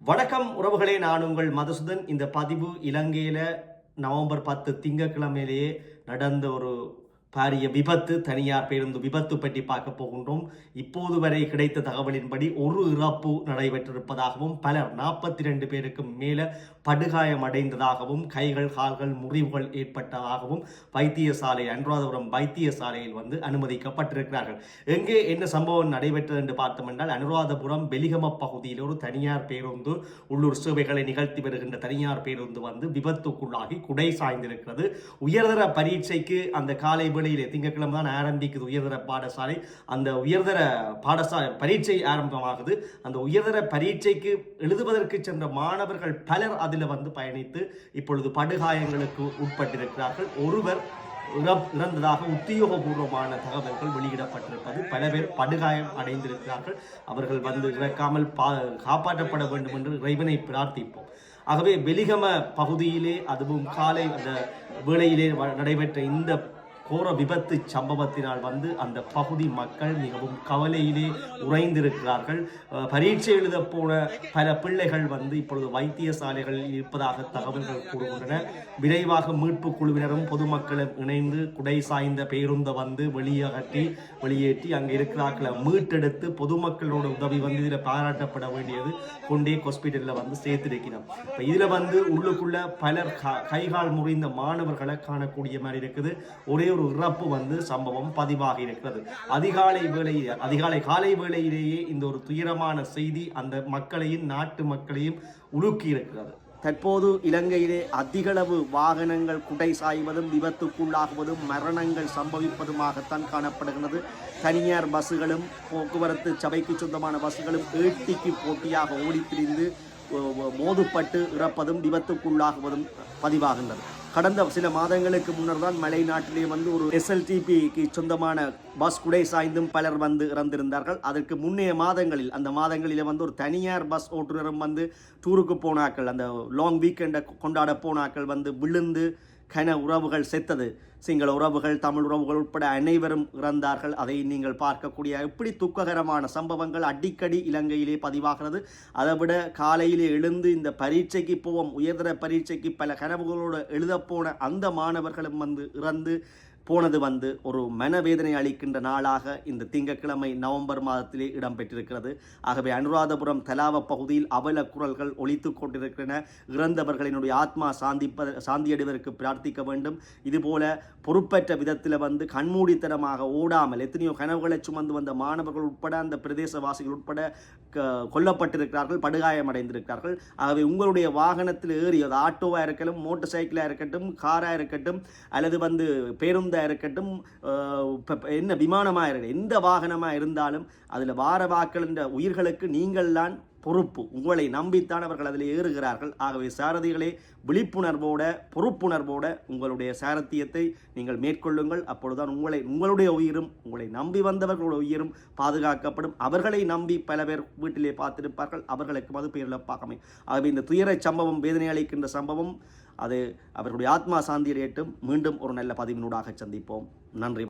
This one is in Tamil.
வணக்கம் உறவுகளே நான் உங்கள் மதுசூதன். இந்த பதிவு இலங்கையில் நவம்பர் பத்து திங்கட்கிழமையிலேயே நடந்த ஒரு பாரிய விபத்து தனியார் பேருந்து விபத்து பற்றி பார்க்க போகின்றோம். இப்போது வரை கிடைத்த தகவலின்படி ஒரு இறப்பு நடைபெற்றிருப்பதாகவும் பலர் நாற்பத்தி ரெண்டு பேருக்கு மேலே படுகாயம் அடைந்ததாகவும் கைகள் கால்கள் முறிவுகள் ஏற்பட்டதாகவும் வைத்தியசாலை அனுராதபுரம் வைத்தியசாலையில் வந்து அனுமதிக்கப்பட்டிருக்கிறார்கள். எங்கே என்ன சம்பவம் நடைபெற்றது என்று பார்த்தோம் என்றால் அனுராதபுரம் வெலிகம பகுதியில் ஒரு தனியார் பேருந்து உள்ளூர் சேவைகளை நிகழ்த்தி வருகின்ற தனியார் பேருந்து வந்து விபத்துக்குள்ளாகி குடை சாய்ந்திருக்கிறது. உயர்தர பரீட்சைக்கு அந்த காலை வேளையிலே திங்கட்கிழமை தான் ஆரம்பிக்குது உயர்தர பாடசாலை. அந்த உயர்தர பாடசாலை பரீட்சை ஆரம்பமாகுது. அந்த உயர்தர பரீட்சைக்கு எழுதுவதற்கு சென்ற மாணவர்கள் பலர் அதில் வந்து பயணித்து இப்பொழுது படுகாயங்களுக்கு உட்பட்டிருக்கிறார்கள். ஒருவர் இறந்ததாக உத்தியோகபூர்வமான தகவல்கள் வெளியிடப்பட்டிருப்பது. பல பேர் படுகாயம் அடைந்திருக்கிறார்கள். அவர்கள் வந்து இறக்காமல் பா காப்பாற்றப்பட வேண்டும் என்று இறைவனை பிரார்த்திப்போம். ஆகவே வெலிகம பகுதியிலே அதுவும் காலை அந்த வேளையிலே நடைபெற்ற இந்த கோர விபத்து சம்பவத்தினால் வந்து அந்த பகுதி மக்கள் மிகவும் கவலையிலே உறைந்திருக்கிறார்கள். பரீட்சை எழுத போன பல பிள்ளைகள் வந்து இப்பொழுது வைத்தியசாலைகளில் இருப்பதாக தகவல்கள் கூறுகின்றன. விரைவாக மீட்பு குழுவினரும் பொதுமக்களும் இணைந்து குடை சாய்ந்த பேருந்தை வந்து வெளியகட்டி வெளியேற்றி அங்கே இருக்கிறார்களை. மீட்டெடுத்து பொதுமக்களோட உதவி வந்து இதில் பாராட்டப்பட வேண்டியது கொண்டே ஹாஸ்பிட்டலில் வந்து சேர்த்திருக்கிறோம். இப்போ இதில் வந்து உள்ளுக்குள்ள பலர் க- கைகால் முறிந்த மாணவர்களை காணக்கூடிய மாதிரி இருக்குது. ஒரே ஒரு இறப்பு வந்து சம்பவம் பதிவாகி இருக்கிறது. அதிகாலை வேளையில் அதிகாலை காலை வேளையிலேயே இந்த ஒரு துயரமான செய்தி அந்த மக்களையும் நாட்டு மக்களையும் உலுக்கி இருக்கிறது. தற்போது இலங்கையிலே அதிகளவு வாகனங்கள் குடை சாய்வதும் விபத்துக்குள்ளாகுவதும் மரணங்கள் சம்பவிப்பதுமாகத்தான் காணப்படுகிறது தனியார் பஸ்ஸுகளும் போக்குவரத்து சபைக்கு சொந்தமான பஸ்ஸுகளும் ஏட்டிக்கு போட்டியாக ஓடித் மோதுப்பட்டு இறப்பதும் விபத்துக்குள்ளாகுவதும் பதிவாகின்றது. கடந்த சில மாதங்களுக்கு முன்னர் தான் மலை நாட்டிலே வந்து ஒரு எஸ்எல்டிபிக்கு சொந்தமான பஸ் குடை சாய்ந்தும் பலர் வந்து இறந்திருந்தார்கள். அதற்கு முன்னைய மாதங்களில் அந்த மாதங்களில் வந்து ஒரு தனியார் பஸ் ஓட்டுநரும் வந்து டூருக்கு போனாக்கள் அந்த லாங் வீக்கெண்டை கொண்டாட போனாக்கள் வந்து விழுந்து கன உறவுகள் செத்தது. சிங்கள உறவுகள் தமிழ் உறவுகள் உட்பட அனைவரும் இறந்தார்கள். அதை நீங்கள் பார்க்கக்கூடிய இப்படி துக்ககரமான சம்பவங்கள் அடிக்கடி இலங்கையிலே பதிவாகிறது. அதை விட காலையிலே எழுந்து இந்த பரீட்சைக்கு போவோம். உயர்தர பரீட்சைக்கு பல கனவுகளோடு எழுதப்போன அந்த மாணவர்களும் வந்து இறந்து போனது வந்து ஒரு மனவேதனை அளிக்கின்ற நாளாக இந்த திங்கட்கிழமை நவம்பர் மாதத்திலே இடம்பெற்றிருக்கிறது. ஆகவே அனுராதபுரம் தலாவ பகுதியில் அவல குரல்கள் ஒழித்து கொண்டிருக்கின்றன. இறந்தவர்களினுடைய ஆத்மா சாந்திப்ப சாந்தியடைவதற்கு பிரார்த்திக்க வேண்டும். இதுபோல பொறுப்பற்ற விதத்தில் வந்து கண்மூடித்தனமாக ஓடாமல் எத்தனையோ கனவுகளை சுமந்து வந்த மாணவர்கள் உட்பட அந்த பிரதேசவாசிகள் உட்பட க- கொல்லப்பட்டிருக்கிறார்கள் படுகாயமடைந்திருக்கிறார்கள் ஆகவே உங்களுடைய வாகனத்தில் ஏறி அது ஆட்டோவாக இருக்கட்டும் மோட்டார் சைக்கிளாக இருக்கட்டும் காராக இருக்கட்டும் அல்லது வந்து பேருந்து பேருந்தாக இருக்கட்டும் என்ன விமானமாக இருக்கட்டும் எந்த வாகனமாக இருந்தாலும் அதில் வார வாக்களின்ற உயிர்களுக்கு நீங்கள்தான் பொறுப்பு. உங்களை நம்பித்தான் அவர்கள் அதில் ஏறுகிறார்கள். ஆகவே சாரதிகளே விழிப்புணர்வோட பொறுப்புணர்வோட உங்களுடைய சாரத்தியத்தை நீங்கள் மேற்கொள்ளுங்கள். அப்பொழுதுதான் உங்களை உங்களுடைய உயிரும் உங்களை நம்பி வந்தவர்களுடைய உயிரும் பாதுகாக்கப்படும். அவர்களை நம்பி பல பேர் வீட்டிலே பார்த்திருப்பார்கள். அவர்களுக்கு மது பேரிழப்பாகமை ஆகவே இந்த துயர சம்பவம் வேதனை அளிக்கின்ற சம்பவம் அது அவர்களுடைய ஆத்மா சாந்தியடையட்டும் மீண்டும் ஒரு நல்ல பதிவினூடாக சந்திப்போம். நன்றி.